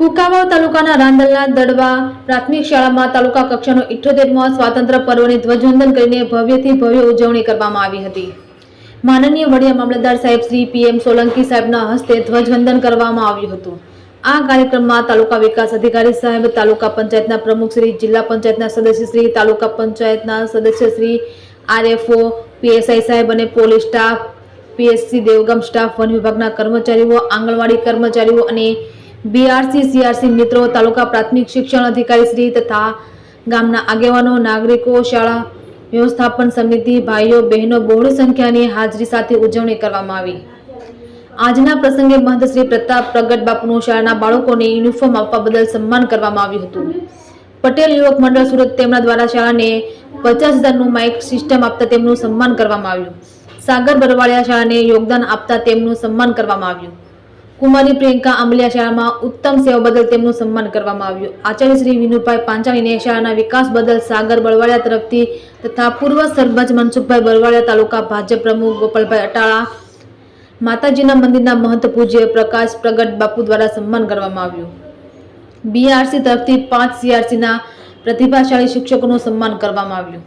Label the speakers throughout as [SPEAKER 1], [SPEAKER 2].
[SPEAKER 1] કુકાવાવ તાલુકાના રાંદલના દડવા પ્રાથમિક શાળામાં તાલુકા કક્ષાનો ઇઠ્યોતેરમો સ્વાતંત્ર્ય પર્વની ધ્વજવંદન કરીને ભવ્યથી ભવ્ય ઉજવણી કરવામાં આવી હતી. માનનીય વડિયા મામલતદાર સાહેબ શ્રી પીએમ સોલંકી સાહેબના હસ્તે ધ્વજવંદન કરવામાં આવ્યું હતું. આ કાર્યક્રમમાં તાલુકા વિકાસ અધિકારી સાહેબ, તાલુકા પંચાયતના પ્રમુખ શ્રી, જિલ્લા પંચાયતના સદસ્ય શ્રી, તાલુકા પંચાયતના સદસ્ય શ્રી, આરએફઓ, પીએસઆઈ સાહેબ અને પોલીસ સ્ટાફ, પીએસસી દેવગમ સ્ટાફ, વન વિભાગના કર્મચારીઓ, આંગણવાડી કર્મચારીઓ અને બીઆરસી સીઆરસી મિત્રો, તાલુકા પ્રાથમિક શિક્ષણ અધિકારી શ્રી તથા ગામના આગેવાનો, નાગરિકો, શાળા વ્યવસ્થાપન સમિતિ, ભાઈઓ, બહેનો બહોળી સંખ્યાની હાજરી સાથે ઉજવણી કરવામાં આવી. આજના પ્રસંગે મહંત શ્રી પ્રતાપ પ્રગટ બાપુનું શાળાના બાળકોને યુનિફોર્મ આપવા બદલ સન્માન કરવામાં આવ્યું હતું. પટેલ યુવક મંડળ સુરત તેમના દ્વારા શાળાને પચાસ હજારનું માઇક સિસ્ટમ આપતા તેમનું સન્માન કરવામાં આવ્યું. સાગર બરવાળિયા શાળાને યોગદાન આપતા તેમનું સન્માન કરવામાં આવ્યું. કુમારી પ્રિયંકા આંબલિયા શાળામાં ઉત્તમ સેવા બદલ તેમનું સન્માન કરવામાં આવ્યું. આચાર્ય શ્રી વિનુભાઈ પાંચાણીને શાળાના વિકાસ બદલ સાગર બળવાળિયા તરફથી તથા પૂર્વ સરપંચ મનસુખભાઈ બળવાળિયા તાલુકા ભાજપ પ્રમુખ ગોપાલભાઈ અટાળા, માતાજીના મંદિરના મહંત પૂજ્ય પ્રકાશ પ્રગટ બાપુ દ્વારા સન્માન કરવામાં આવ્યું. બીઆરસી તરફથી પાંચ સીઆરસીના પ્રતિભાશાળી શિક્ષકોનું સન્માન કરવામાં આવ્યું.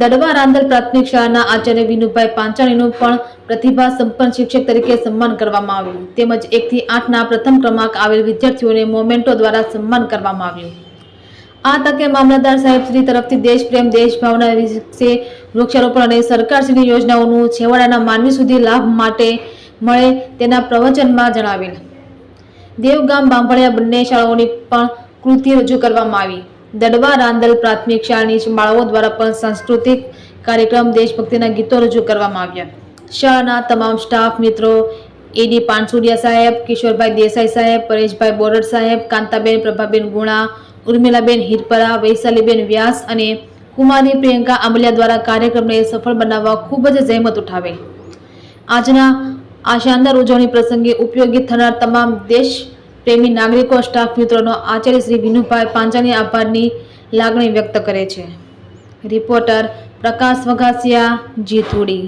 [SPEAKER 1] દડવા રાંદલ પ્રાથમિક શાળાના આચાર્ય વિનુભાઈ પાંચાણીનું પણ પ્રતિભા સંપન્ન શિક્ષક તરીકે સન્માન કરવામાં આવ્યું. તેમજ એકથી આઠના પ્રથમ ક્રમાંક આવેલ વિદ્યાર્થીઓને મોમેન્ટો દ્વારા સન્માન કરવામાં આવ્યું. આ તકે મામલતદાર સાહેબ શ્રી તરફથી દેશપ્રેમ દેશભાવના દેશ વિશે વૃક્ષારોપણ અને સરકારશ્રીની યોજનાઓનું છેવાડાના માનવી સુધી લાભ માટે મળે તેના પ્રવચનમાં જણાવેલ. દેવગામ બાંભળિયા બંને શાળાઓની પણ કૃતિ રજૂ કરવામાં આવી. દડવા, રાંદલ, પ્રાથમિક શાળાની શાળાઓ દ્વારા પણ સાંસ્કૃતિક કાર્યક્રમ દેશભક્તિના ગીતો રજૂ કરવામાં આવ્યા. શાળાના તમામ સ્ટાફ, મિત્રો એડી પાનસુડિયા સાહેબ, કિશોરભાઈ દેસાઈ સાહેબ, પરેશભાઈ બોરડ સાહેબ, કાંતાબેન, પ્રભાબેન ગુણા, ઉર્મિલાબેન હિરપરા, વૈશાલીબેન વ્યાસ અને કુમારી, પ્રિયંકા આંબલિયા દ્વારા કાર્યક્રમને સફળ બનાવવા ખૂબ જ જહેમત ઉઠાવી. આજના આ શાનદાર ઉજવણી પ્રસંગે ઉપયોગી થનાર તમામ દેશ પ્રેમી નાગરિકો સ્ટાફ મિત્રોનો આચાર્ય શ્રી વિનુભાઈ પાંચાની આભારની લાગણી વ્યક્ત કરે છે. રિપોર્ટર પ્રકાશ વઘાસિયા જીથુડી